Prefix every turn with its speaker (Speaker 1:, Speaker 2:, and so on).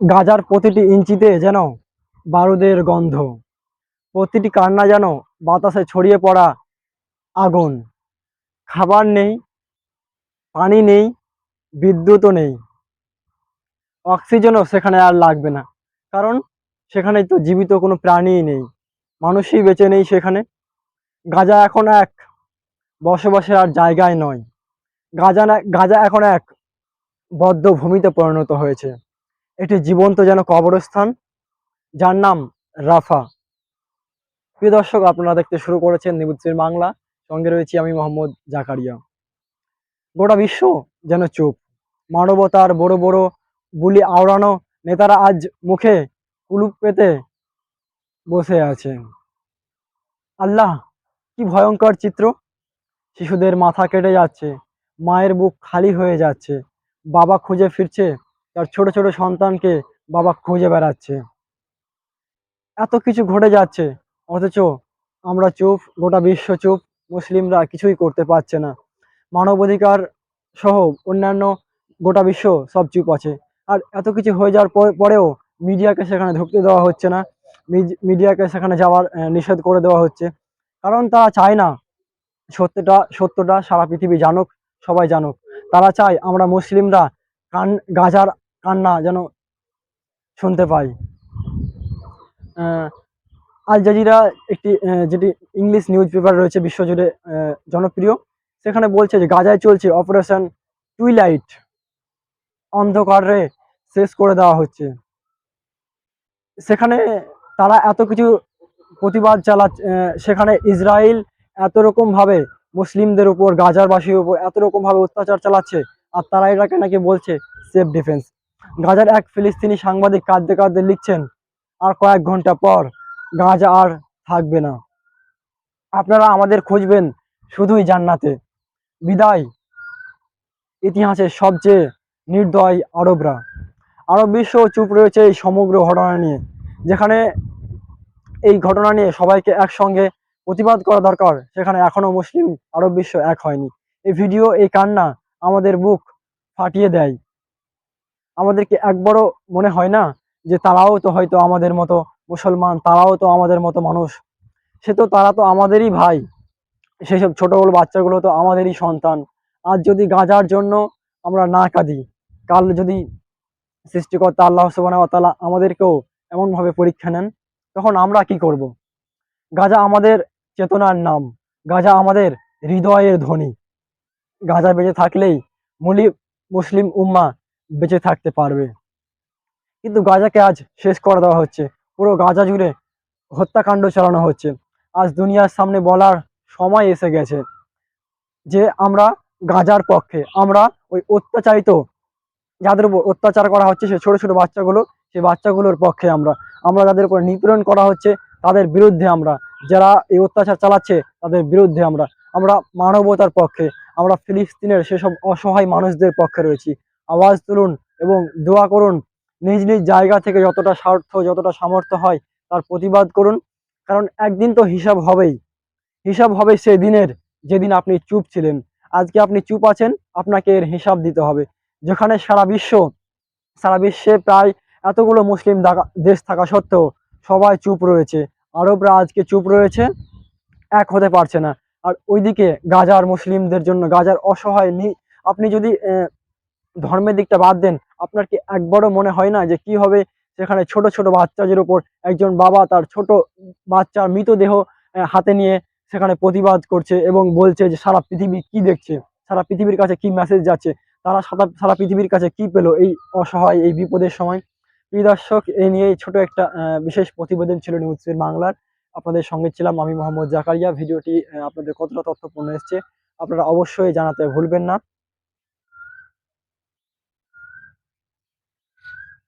Speaker 1: গাজার প্রতিটি ইঞ্চিতে যেন বারুদের গন্ধ, প্রতিটি কান্না যেন বাতাসে ছড়িয়ে পড়া আগুন। খাবার নেই, পানি নেই, বিদ্যুৎও নেই। অক্সিজেনও সেখানে আর লাগবে না, কারণ সেখানে তো জীবিত কোনো প্রাণীই নেই, মানুষই বেঁচে নেই সেখানে। গাজা এখন এক, বসবাসের আর জায়গায় নয়। গাজা গাজা এখন এক বদ্ধ ভূমিতে পরিণত হয়েছে। এটি জীবন্ত যেন কবরস্থান। যার নাম রাফা। প্রিয় দর্শক, আপনারা দেখতে শুরু করেছেন নিবুদ্দিন বাংলা। সঙ্গে রয়েছি আমি মোহাম্মদ জাকারিয়া। গোটা বিশ্ব যেন চুপ। মানবতার বড় বড় বুলি আওড়ানো নেতারা আজ মুখে কুলুপ পেতে বসে আছে আল্লাহ, কি ভয়ঙ্কর চিত্র! শিশুদের মাথা কেটে যাচ্ছে, মায়ের বুক খালি হয়ে যাচ্ছে, বাবা খুঁজে ফিরছে তার ছোট ছোট সন্তানকে বাবা খুঁজে বেড়াচ্ছে। এত কিছু ঘটে যাচ্ছে, অথচ আমরা চুপ, গোটা বিশ্ব চুপ, মুসলিমরা কিছুই করতে পারছে না। মানবাধিকার সহ অন্যান্য গোটা বিশ্ব সব চুপ আছে। আর এত কিছু হয়ে যাওয়ার পর- পরেও মিডিয়াকে সেখানে ঢুকতে দেওয়া হচ্ছে না। মিড- মিডিয়াকে সেখানে যাওয়ার নিষেধ করে দেওয়া হচ্ছে। কারণ তারা চায় না সত্যটা সত্যটা সারা পৃথিবী জানুক, সবাই জানুক। তারা চায় আমরা মুসলিমরা কান, গাজার কান্না যেন শুনতে পাই। আল জাজিরা একটি যেটি ইংলিশ নিউজ পেপার রয়েছে বিশ্বজুড়ে জনপ্রিয়। সেখানে বলছে যে গাজায় চলছে অপারেশন টুইলাইট। অন্ধকারে শেষ করে দেওয়া হচ্ছে। সেখানে তারা এত কিছু প্রতিবাদ আহ, সেখানে ইসরায়েল এত রকম ভাবে মুসলিমদের উপর গাজারবাসীর উপর এত রকম ভাবে অত্যাচার চালাচ্ছে আর তারা এটাকে নাকি বলছে সেফ ডিফেন্স গাজার এক ফিলিস্তিনি সাংবাদিক কাঁদতে কাঁদতে লিখছেন, আর কয়েক ঘণ্টা পর গাজা আর থাকবে না। আপনারা আমাদের খুঁজবেন শুধুই জান্নাতে। বিদায়। ইতিহাসের সবচেয়ে নির্দয় আরবরা। আরব বিশ্ব চুপ রয়েছে এই সমগ্র ঘটনা নিয়ে, যেখানে এই ঘটনা নিয়ে সবাইকে একসঙ্গে প্রতিবাদ করা দরকার। সেখানে এখনও মুসলিম আরব বিশ্ব এক হয়নি। এই ভিডিও, এই কান্না আমাদের বুক ফাটিয়ে দেয়। আমাদেরকে একবারও মনে হয় না যে তারাও তো হয়তো আমাদের মতো মুসলমান, তারাও তো আমাদের মতো মানুষ। সে তো তারা তো আমাদেরই ভাই। সেসব ছোট বড় বাচ্চাগুলো তো আমাদেরই সন্তান। আজ যদি গাঁজার জন্য আমরা না কাঁদি, কাল যদি সৃষ্টিকর্তা আল্লাহ তাআলা আমাদেরকেও এমনভাবে পরীক্ষা নেন, তখন আমরা কি করব? গাজা আমাদের চেতনার নাম। গাজা আমাদের হৃদয়ের ধ্বনি। গাজা বেঁচে থাকলেই মুলি মুসলিম উম্মা বেঁচে থাকতে পারবে। কিন্তু গাজাকে আজ শেষ করে দেওয়া হচ্ছে। পুরো গাজা জুড়ে হত্যাকাণ্ড চালানো হচ্ছে। আজ দুনিয়ার সামনে বলার সময় এসে গেছে যে আমরা গাজার পক্ষে, আমরা ওই অত্যাচারিত যাদের উপর অত্যাচার করা হচ্ছে, সে ছোট ছোট বাচ্চাগুলো সেই বাচ্চাগুলোর পক্ষে আমরা। আমরা যাদের উপর নিপীড়ন করা হচ্ছে, তাদের বিরুদ্ধে আমরা। যারা এই অত্যাচার চালাচ্ছে, তাদের বিরুদ্ধে আমরা। আমরা মানবতার পক্ষে, আমরা ফিলিস্তিনের সেসব অসহায় মানুষদের পক্ষে রয়েছি। আওয়াজ তুলুন এবং দোয়া করুন। নিজ নিজ জায়গা থেকে যতটা স্বার্থ, যতটা সামর্থ্য হয় তার প্রতিবাদ করুন, কারণ একদিন তো হিসাব হবেই। হিসাব হবে সেই দিনের যেদিন আপনি চুপ ছিলেন। আজকে আপনি চুপ আছেন, আপনাকে এর হিসাব দিতে হবে। যেখানে সারা বিশ্ব, সারা বিশ্বে প্রায় এতগুলো মুসলিম দেশ থাকা সত্ত্বেও সবাই চুপ রয়েছে। আরবরা আজকে চুপ রয়েছে, এক হতে পারছে না। আর ওইদিকে গাজার মুসলিমদের জন্য, গাজার অসহায় নি, আপনি যদি ধর্মের দিকটা বাদ দেন। আপনার কি একবারও মনে হয় না যে কি হবে? সেখানে ছোট ছোট বাচ্চাদের উপর একজন বাবা তার ছোট বাচ্চার মৃতদেহ হাতে নিয়ে সেখানে প্রতিবাদ করছে এবং বলছে যে সারা পৃথিবী কি দেখছে? সারা পৃথিবীর কাছে কি মেসেজ যাচ্ছে? তারা সারা সারা পৃথিবীর কাছে কি পেল এই অসহায়, এই বিপদের সময়? প্রিয় দর্শক এই নিয়ে ছোট একটা বিশেষ প্রতিবেদন ছিল নিউজ বাংলার। আপনাদের সঙ্গে ছিলাম আমি মোহাম্মদ জাকারিয়া। ভিডিওটি আপনাদের কতটা তথ্যপূর্ণ এসছে আপনারা অবশ্যই জানাতে ভুলবেন না।